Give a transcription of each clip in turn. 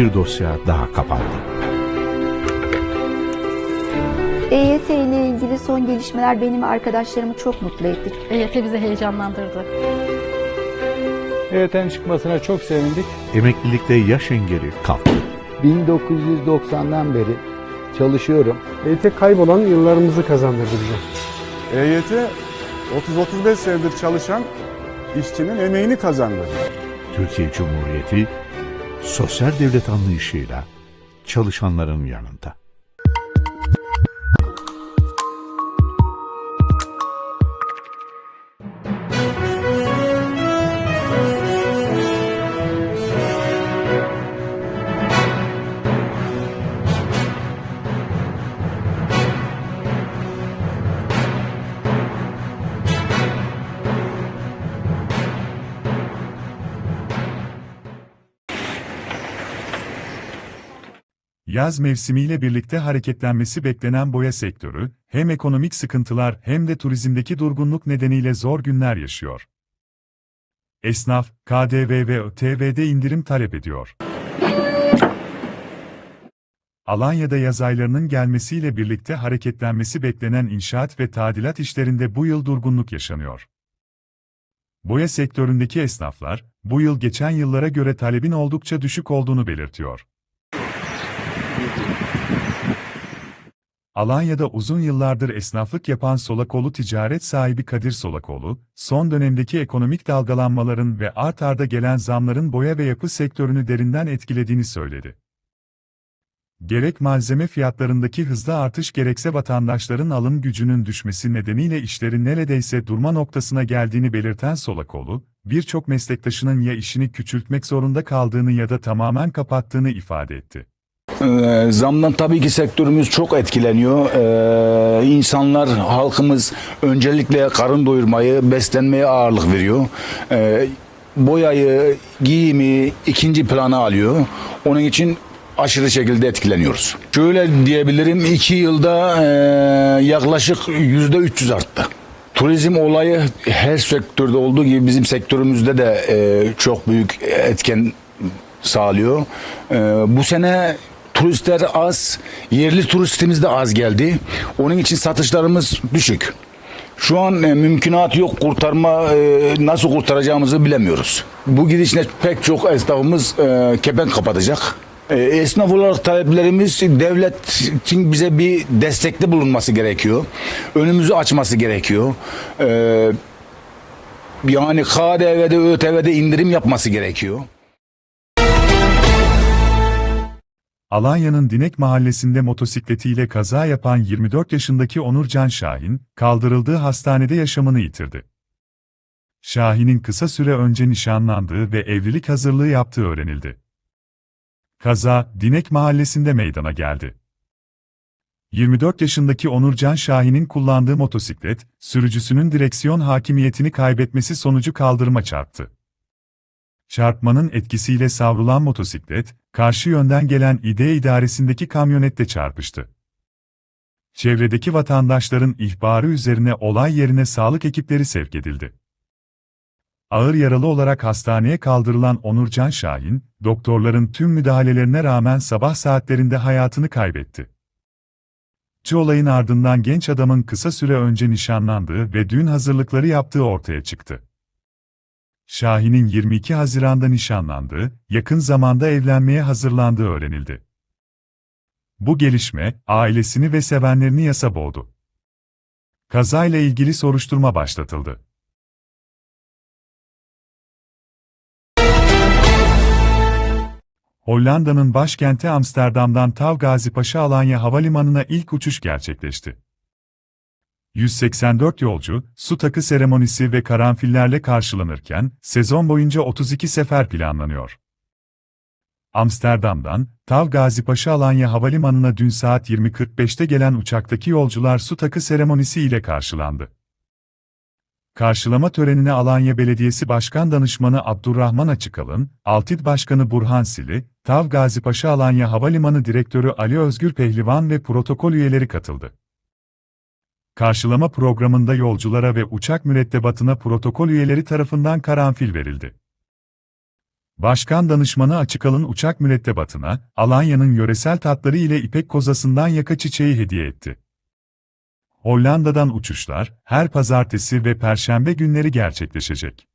bir dosya daha kapandı. EYT ile ilgili son gelişmeler benim ve arkadaşlarımı çok mutlu etti. EYT bizi heyecanlandırdı. EYT'nin çıkmasına çok sevindik. Emeklilikte yaş engeli kalktı. 1990'dan beri çalışıyorum. EYT kaybolan yıllarımızı kazandırdı bize. EYT 30-35 senedir çalışan işçinin emeğini kazandı. Türkiye Cumhuriyeti sosyal devlet anlayışıyla çalışanların yanında. Yaz mevsimiyle birlikte hareketlenmesi beklenen boya sektörü, hem ekonomik sıkıntılar hem de turizmdeki durgunluk nedeniyle zor günler yaşıyor. Esnaf, KDV ve ÖTV'de indirim talep ediyor. Alanya'da yaz aylarının gelmesiyle birlikte hareketlenmesi beklenen inşaat ve tadilat işlerinde bu yıl durgunluk yaşanıyor. Boya sektöründeki esnaflar, bu yıl geçen yıllara göre talebin oldukça düşük olduğunu belirtiyor. Alanya'da uzun yıllardır esnaflık yapan Solakoğlu ticaret sahibi Kadir Solakoğlu, son dönemdeki ekonomik dalgalanmaların ve art arda gelen zamların boya ve yapı sektörünü derinden etkilediğini söyledi. Gerek malzeme fiyatlarındaki hızlı artış gerekse vatandaşların alım gücünün düşmesi nedeniyle işlerin neredeyse durma noktasına geldiğini belirten Solakoğlu, birçok meslektaşının ya işini küçültmek zorunda kaldığını ya da tamamen kapattığını ifade etti. Ee, Zamdan tabii ki sektörümüz çok etkileniyor. Ee, insanlar, halkımız öncelikle karın doyurmayı, beslenmeye ağırlık veriyor. Ee, boyayı, giyimi ikinci plana alıyor. Onun için aşırı şekilde etkileniyoruz. Şöyle diyebilirim, iki yılda e, yaklaşık yüzde 300 arttı. Turizm olayı her sektörde olduğu gibi bizim sektörümüzde de e, çok büyük etken sağlıyor. Bu sene turistler az, yerli turistimiz de az geldi. Onun için satışlarımız düşük. Şu an e, mümkünat yok kurtarma e, nasıl kurtaracağımızı bilemiyoruz. Bu gidişle pek çok esnafımız e, kepenk kapatacak. E, esnaf olarak taleplerimiz devletin bize bir destekte bulunması gerekiyor. Önümüzü açması gerekiyor. E, yani KDV'de, ÖTV'de indirim yapması gerekiyor. Alanya'nın Dinek mahallesinde motosikletiyle kaza yapan 24 yaşındaki Onurcan Şahin, kaldırıldığı hastanede yaşamını yitirdi. Şahin'in kısa süre önce nişanlandığı ve evlilik hazırlığı yaptığı öğrenildi. Kaza, Dinek mahallesinde meydana geldi. 24 yaşındaki Onurcan Şahin'in kullandığı motosiklet, sürücüsünün direksiyon hakimiyetini kaybetmesi sonucu kaldırıma çarptı. Çarpmanın etkisiyle savrulan motosiklet, karşı yönden gelen İD idaresindeki kamyonette çarpıştı. Çevredeki vatandaşların ihbarı üzerine olay yerine sağlık ekipleri sevk edildi. Ağır yaralı olarak hastaneye kaldırılan Onurcan Şahin, doktorların tüm müdahalelerine rağmen sabah saatlerinde hayatını kaybetti. Ci olayın ardından genç adamın kısa süre önce nişanlandığı ve düğün hazırlıkları yaptığı ortaya çıktı. Şahin'in 22 Haziran'da nişanlandığı, yakın zamanda evlenmeye hazırlandığı öğrenildi. Bu gelişme, ailesini ve sevenlerini yasa boğdu. Kazayla ilgili soruşturma başlatıldı. Hollanda'nın başkenti Amsterdam'dan Tav Gazi Paşa Alanya Havalimanı'na ilk uçuş gerçekleşti. 184 yolcu, su takı seremonisi ve karanfillerle karşılanırken, sezon boyunca 32 sefer planlanıyor. Amsterdam'dan, Tav Gazi Paşa Alanya Havalimanı'na dün saat 20.45'te gelen uçaktaki yolcular su takı seremonisi ile karşılandı. Karşılama törenine Alanya Belediyesi Başkan Danışmanı Abdurrahman Açıkalın, Altid Başkanı Burhan Sili, Tav Gazi Paşa Alanya Havalimanı Direktörü Ali Özgür Pehlivan ve protokol üyeleri katıldı. Karşılama programında yolculara ve uçak mürettebatına protokol üyeleri tarafından karanfil verildi. Başkan danışmanı Açıkal'ın uçak mürettebatına, Alanya'nın yöresel tatları ile ipek kozasından yaka çiçeği hediye etti. Hollanda'dan uçuşlar, her pazartesi ve perşembe günleri gerçekleşecek.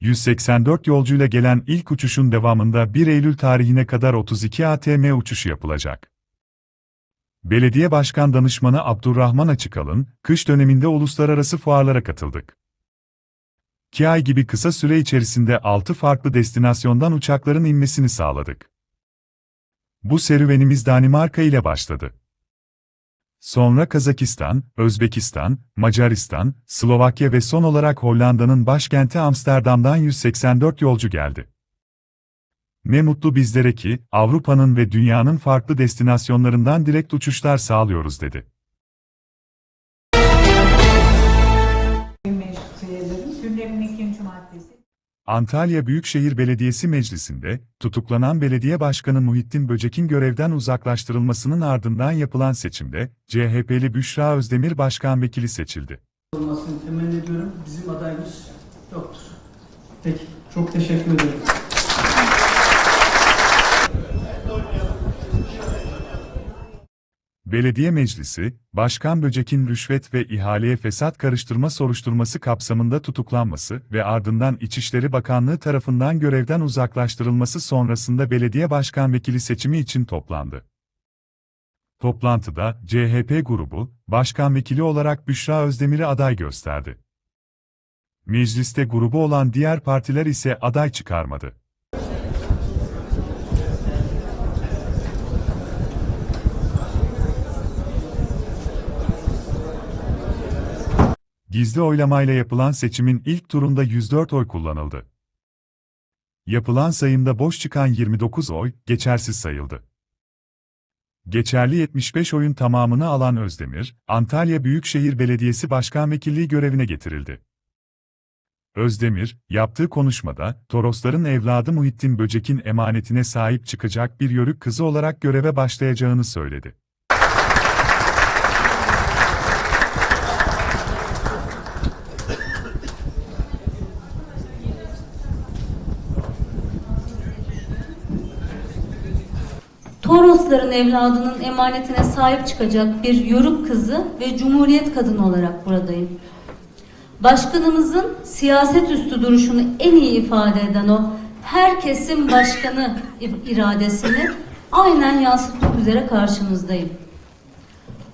184 yolcuyla gelen ilk uçuşun devamında 1 Eylül tarihine kadar 32 ATM uçuşu yapılacak. Belediye Başkan Danışmanı Abdurrahman Açıkalın, kış döneminde uluslararası fuarlara katıldık. 2 ay gibi kısa süre içerisinde 6 farklı destinasyondan uçakların inmesini sağladık. Bu serüvenimiz Danimarka ile başladı. Sonra Kazakistan, Özbekistan, Macaristan, Slovakya ve son olarak Hollanda'nın başkenti Amsterdam'dan 184 yolcu geldi. Ne mutlu bizlere ki, Avrupa'nın ve dünyanın farklı destinasyonlarından direkt uçuşlar sağlıyoruz dedi. Antalya Büyükşehir Belediyesi Meclisi'nde, tutuklanan belediye başkanı Muhittin Böcek'in görevden uzaklaştırılmasının ardından yapılan seçimde, CHP'li Büşra Özdemir başkan vekili seçildi. olmasını temenni ediyorum. Bizim adayımız yoktur. Peki, çok teşekkür ederim. Belediye Meclisi, Başkan Böcek'in rüşvet ve ihaleye fesat karıştırma soruşturması kapsamında tutuklanması ve ardından İçişleri Bakanlığı tarafından görevden uzaklaştırılması sonrasında belediye başkan vekili seçimi için toplandı. Toplantıda CHP grubu, başkan vekili olarak Büşra Özdemir'i aday gösterdi. Mecliste grubu olan diğer partiler ise aday çıkarmadı. Gizli oylamayla yapılan seçimin ilk turunda 104 oy kullanıldı. Yapılan sayımda boş çıkan 29 oy, geçersiz sayıldı. Geçerli 75 oyun tamamını alan Özdemir, Antalya Büyükşehir Belediyesi Başkan Vekilliği görevine getirildi. Özdemir, yaptığı konuşmada, Torosların evladı Muhittin Böcek'in emanetine sahip çıkacak bir yörük kızı olarak göreve başlayacağını söyledi. Torosların evladının emanetine sahip çıkacak bir yörük kızı ve cumhuriyet kadını olarak buradayım. Başkanımızın siyaset üstü duruşunu en iyi ifade eden o herkesin başkanı iradesini aynen yansıtmak üzere karşınızdayım.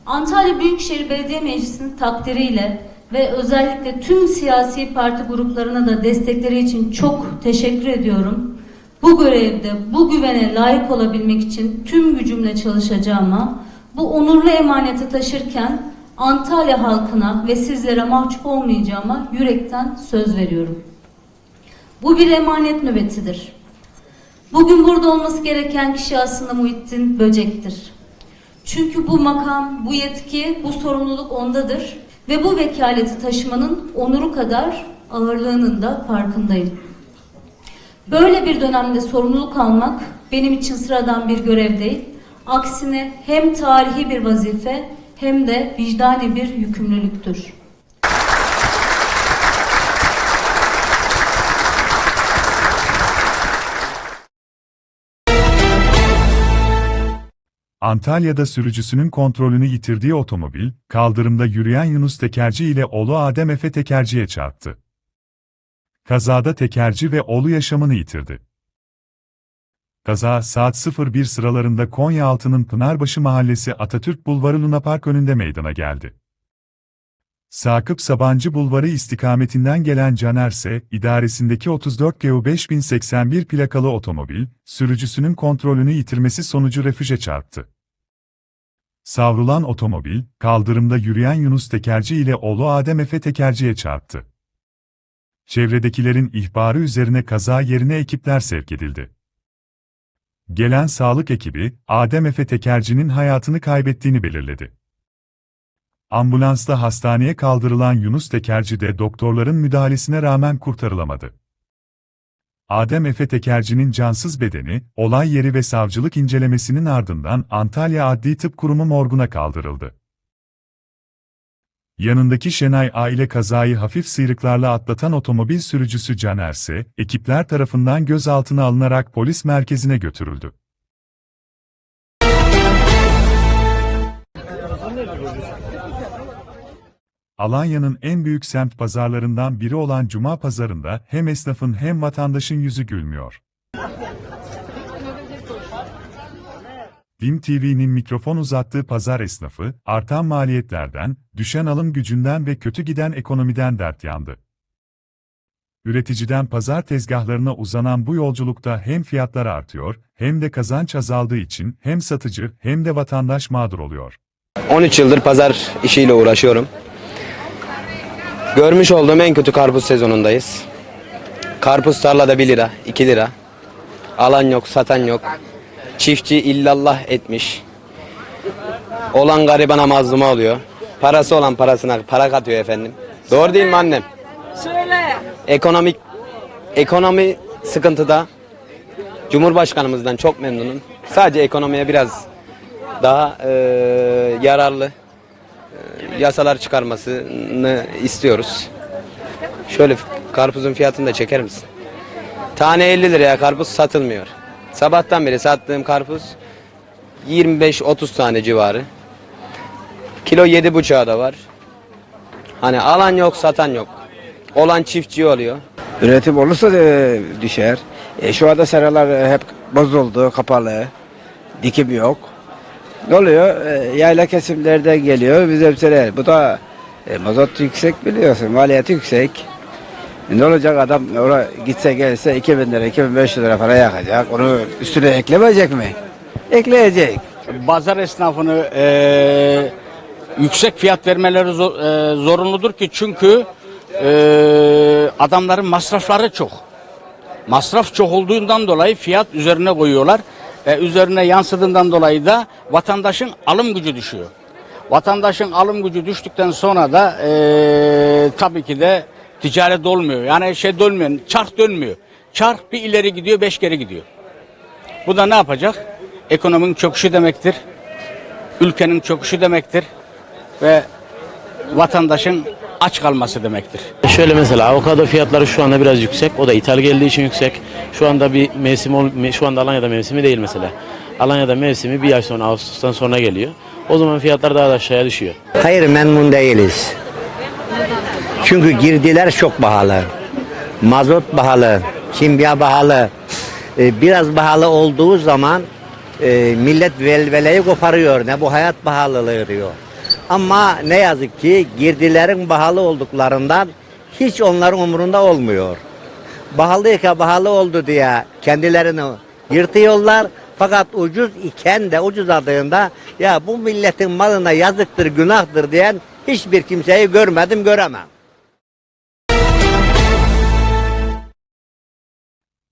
Antalya Büyükşehir Belediye Meclisi'nin takdiriyle ve özellikle tüm siyasi parti gruplarına da destekleri için çok teşekkür ediyorum. Bu görevde, bu güvene layık olabilmek için tüm gücümle çalışacağıma, bu onurlu emaneti taşırken Antalya halkına ve sizlere mahcup olmayacağıma yürekten söz veriyorum. Bu bir emanet nöbetidir. Bugün burada olması gereken kişi aslında Muhittin Böcek'tir. Çünkü bu makam, bu yetki, bu sorumluluk ondadır ve bu vekaleti taşımanın onuru kadar ağırlığının da farkındayım. Böyle bir dönemde sorumluluk almak benim için sıradan bir görev değil. Aksine hem tarihi bir vazife hem de vicdani bir yükümlülüktür. Antalya'da sürücüsünün kontrolünü yitirdiği otomobil, kaldırımda yürüyen Yunus Tekerci ile oğlu Adem Efe Tekerci'ye çarptı. Kazada tekerci ve oğlu yaşamını yitirdi. Kaza saat 01 sıralarında Konyaaltı'nın Pınarbaşı Mahallesi Atatürk Bulvarı Luna Park önünde meydana geldi. Sakıp Sabancı Bulvarı istikametinden gelen Canerse, idaresindeki 34 GU 5081 plakalı otomobil, sürücüsünün kontrolünü yitirmesi sonucu refüje çarptı. Savrulan otomobil, kaldırımda yürüyen Yunus Tekerci ile oğlu Adem Efe Tekerci'ye çarptı. Çevredekilerin ihbarı üzerine kaza yerine ekipler sevk edildi. Gelen sağlık ekibi, Adem Efe Tekerci'nin hayatını kaybettiğini belirledi. Ambulansla hastaneye kaldırılan Yunus Tekerci de doktorların müdahalesine rağmen kurtarılamadı. Adem Efe Tekerci'nin cansız bedeni, olay yeri ve savcılık incelemesinin ardından Antalya Adli Tıp Kurumu morguna kaldırıldı. Yanındaki Şenay aile kazayı hafif sıyrıklarla atlatan otomobil sürücüsü Caner ise, ekipler tarafından gözaltına alınarak polis merkezine götürüldü. Alanya'nın en büyük semt pazarlarından biri olan Cuma Pazarı'nda hem esnafın hem vatandaşın yüzü gülmüyor. Dim TV'nin mikrofon uzattığı pazar esnafı, artan maliyetlerden, düşen alım gücünden ve kötü giden ekonomiden dert yandı. Üreticiden pazar tezgahlarına uzanan bu yolculukta hem fiyatlar artıyor, hem de kazanç azaldığı için hem satıcı hem de vatandaş mağdur oluyor. 13 yıldır pazar işiyle uğraşıyorum. Görmüş olduğum en kötü karpuz sezonundayız. Karpuz tarlada 1 lira, 2 lira. Alan yok, satan yok. Çiftçi illallah etmiş. Olan garibana mazluma oluyor. Parası olan parasına para katıyor efendim. Doğru değil mi annem? Söyle. Ekonomik ekonomi sıkıntıda. Cumhurbaşkanımızdan çok memnunum. Sadece ekonomiye biraz daha e, yararlı e, yasalar çıkarmasını istiyoruz. Şöyle karpuzun fiyatını da çeker misin? Tane 50 liraya karpuz satılmıyor. Sabahtan beri sattığım karpuz 25-30 tane civarı. Kilo 7,5'a da var. Hani alan yok, satan yok. Olan çiftçi oluyor. Üretim olursa da düşer. E, şu anda seralar hep bozuldu, kapalı. Dikim yok. Ne oluyor? E, yayla kesimlerden geliyor bize hepsine. Bu da e, mazot yüksek biliyorsun, maliyeti yüksek. E, ne olacak adam oraya gitse gelse 2000 lira, 2500 lira para yakacak. Onu üstüne eklemeyecek mi? Ekleyecek. Pazar esnafını eee, yüksek fiyat vermeleri zor- eee, zorunludur ki çünkü eee, adamların masrafları çok. Masraf çok olduğundan dolayı fiyat üzerine koyuyorlar. E, üzerine yansıdığından dolayı da vatandaşın alım gücü düşüyor. Vatandaşın alım gücü düştükten sonra da eee, tabii ki de ticaret olmuyor. Yani şey dönmüyor, çark dönmüyor. Çark bir ileri gidiyor, beş geri gidiyor. Bu da ne yapacak? Ekonominin çöküşü demektir. Ülkenin çöküşü demektir. Ve vatandaşın aç kalması demektir. Şöyle mesela avokado fiyatları şu anda biraz yüksek. O da ithal geldiği için yüksek. Şu anda bir mevsim ol- şu anda Alanya'da mevsimi değil mesela. Alanya'da mevsimi bir ay sonra Ağustos'tan sonra geliyor. O zaman fiyatlar daha da aşağıya düşüyor. Hayır memnun değiliz. Çünkü girdiler çok pahalı. Mazot pahalı, kimya pahalı. Ee, biraz pahalı olduğu zaman e, millet velveleyi koparıyor. Ne bu hayat pahalılığı diyor. Ama ne yazık ki girdilerin pahalı olduklarından hiç onların umurunda olmuyor. Pahalıyken pahalı oldu diye kendilerini yırtıyorlar. Fakat ucuz iken de ucuzladığında ya bu milletin malına yazıktır, günahtır diyen hiçbir kimseyi görmedim, göremem.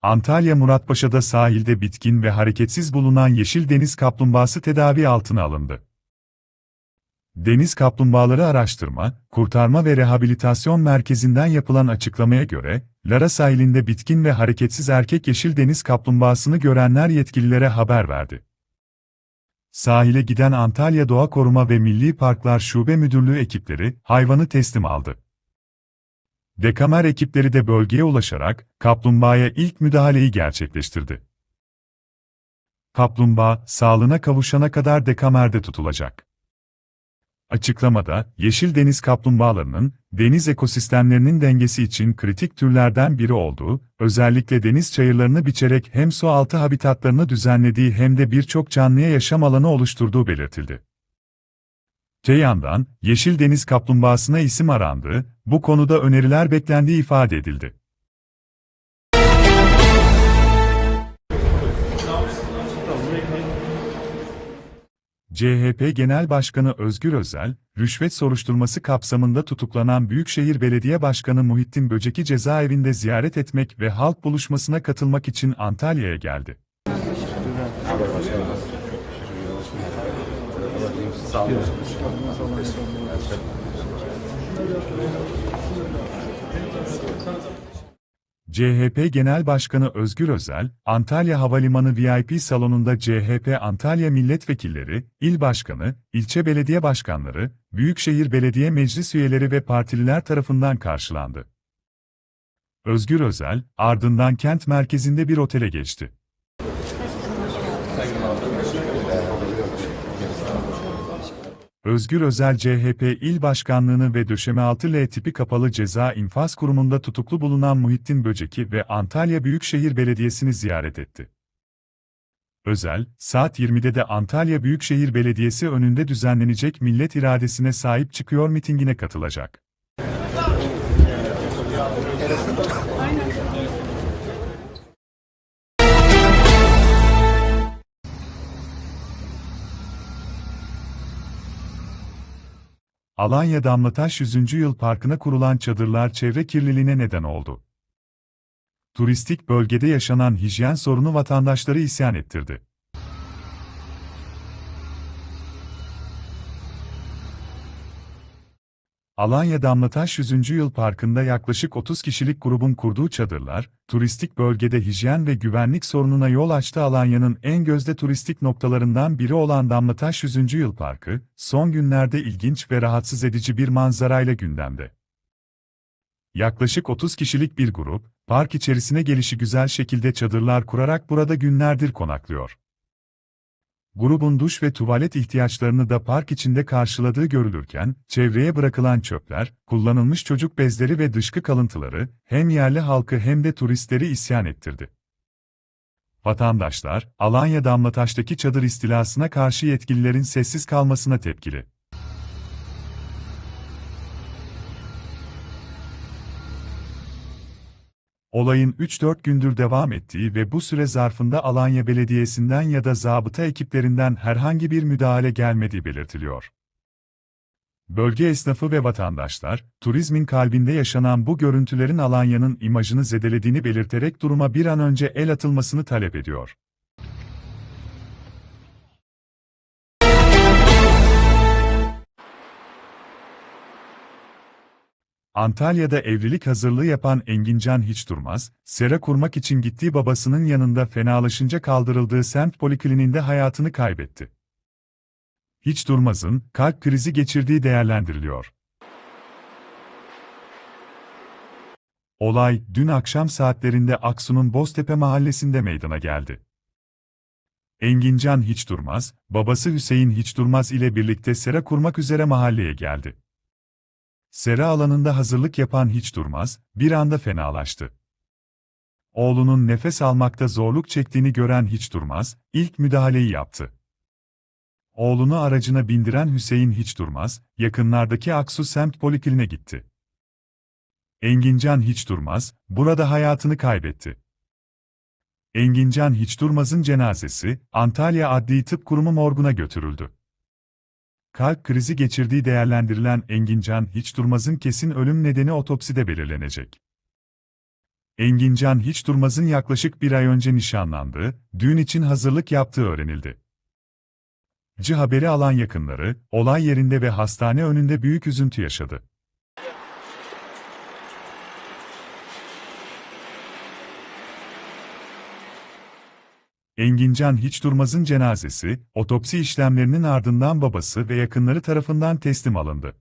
Antalya Muratpaşa'da sahilde bitkin ve hareketsiz bulunan yeşil deniz kaplumbağası tedavi altına alındı. Deniz Kaplumbağaları Araştırma, Kurtarma ve Rehabilitasyon Merkezi'nden yapılan açıklamaya göre, Lara sahilinde bitkin ve hareketsiz erkek yeşil deniz kaplumbağasını görenler yetkililere haber verdi. Sahile giden Antalya Doğa Koruma ve Milli Parklar Şube Müdürlüğü ekipleri hayvanı teslim aldı. Dekamer ekipleri de bölgeye ulaşarak kaplumbağaya ilk müdahaleyi gerçekleştirdi. Kaplumbağa sağlığına kavuşana kadar dekamerde tutulacak. Açıklamada, yeşil deniz kaplumbağalarının, deniz ekosistemlerinin dengesi için kritik türlerden biri olduğu, özellikle deniz çayırlarını biçerek hem su altı habitatlarını düzenlediği hem de birçok canlıya yaşam alanı oluşturduğu belirtildi. Te yandan, yeşil deniz kaplumbağasına isim arandığı, bu konuda öneriler beklendiği ifade edildi. CHP Genel Başkanı Özgür Özel, rüşvet soruşturması kapsamında tutuklanan Büyükşehir Belediye Başkanı Muhittin Böcek'i cezaevinde ziyaret etmek ve halk buluşmasına katılmak için Antalya'ya geldi. CHP Genel Başkanı Özgür Özel, Antalya Havalimanı VIP salonunda CHP Antalya milletvekilleri, il başkanı, ilçe belediye başkanları, Büyükşehir Belediye Meclis üyeleri ve partililer tarafından karşılandı. Özgür Özel, ardından kent merkezinde bir otele geçti. Özgür Özel CHP İl Başkanlığını ve Döşemealtı L tipi kapalı ceza infaz kurumunda tutuklu bulunan Muhittin Böceki ve Antalya Büyükşehir Belediyesi'ni ziyaret etti. Özel, saat 20'de de Antalya Büyükşehir Belediyesi önünde düzenlenecek millet iradesine sahip çıkıyor mitingine katılacak. Alanya Damlataş 100. Yıl Parkı'na kurulan çadırlar çevre kirliliğine neden oldu. Turistik bölgede yaşanan hijyen sorunu vatandaşları isyan ettirdi. Alanya Damlataş 100. Yıl Parkı'nda yaklaşık 30 kişilik grubun kurduğu çadırlar, turistik bölgede hijyen ve güvenlik sorununa yol açtı. Alanya'nın en gözde turistik noktalarından biri olan Damlataş 100. Yıl Parkı, son günlerde ilginç ve rahatsız edici bir manzarayla gündemde. Yaklaşık 30 kişilik bir grup, park içerisine gelişi güzel şekilde çadırlar kurarak burada günlerdir konaklıyor. Grubun duş ve tuvalet ihtiyaçlarını da park içinde karşıladığı görülürken, çevreye bırakılan çöpler, kullanılmış çocuk bezleri ve dışkı kalıntıları, hem yerli halkı hem de turistleri isyan ettirdi. Vatandaşlar, Alanya Damlataş'taki çadır istilasına karşı yetkililerin sessiz kalmasına tepkili. Olayın 3-4 gündür devam ettiği ve bu süre zarfında Alanya Belediyesi'nden ya da zabıta ekiplerinden herhangi bir müdahale gelmediği belirtiliyor. Bölge esnafı ve vatandaşlar, turizmin kalbinde yaşanan bu görüntülerin Alanya'nın imajını zedelediğini belirterek duruma bir an önce el atılmasını talep ediyor. Antalya'da evlilik hazırlığı yapan Engincan hiç durmaz, sera kurmak için gittiği babasının yanında fenalaşınca kaldırıldığı semt polikliniğinde hayatını kaybetti. Hiç durmazın kalp krizi geçirdiği değerlendiriliyor. Olay, dün akşam saatlerinde Aksu'nun Boztepe mahallesinde meydana geldi. Engincan hiç durmaz, babası Hüseyin hiç durmaz ile birlikte sera kurmak üzere mahalleye geldi. Sera alanında hazırlık yapan hiç durmaz, bir anda fenalaştı. Oğlunun nefes almakta zorluk çektiğini gören hiç durmaz, ilk müdahaleyi yaptı. Oğlunu aracına bindiren Hüseyin hiç durmaz, yakınlardaki Aksu semt polikline gitti. Engincan hiç durmaz, burada hayatını kaybetti. Engincan hiç durmazın cenazesi, Antalya Adli Tıp Kurumu morguna götürüldü. Kalp krizi geçirdiği değerlendirilen Engincan Hiç Durmaz'ın kesin ölüm nedeni otopside belirlenecek. Engincan Hiç Durmaz'ın yaklaşık bir ay önce nişanlandığı, düğün için hazırlık yaptığı öğrenildi. C haberi alan yakınları, olay yerinde ve hastane önünde büyük üzüntü yaşadı. Engincan Hiç Durmaz'ın cenazesi, otopsi işlemlerinin ardından babası ve yakınları tarafından teslim alındı.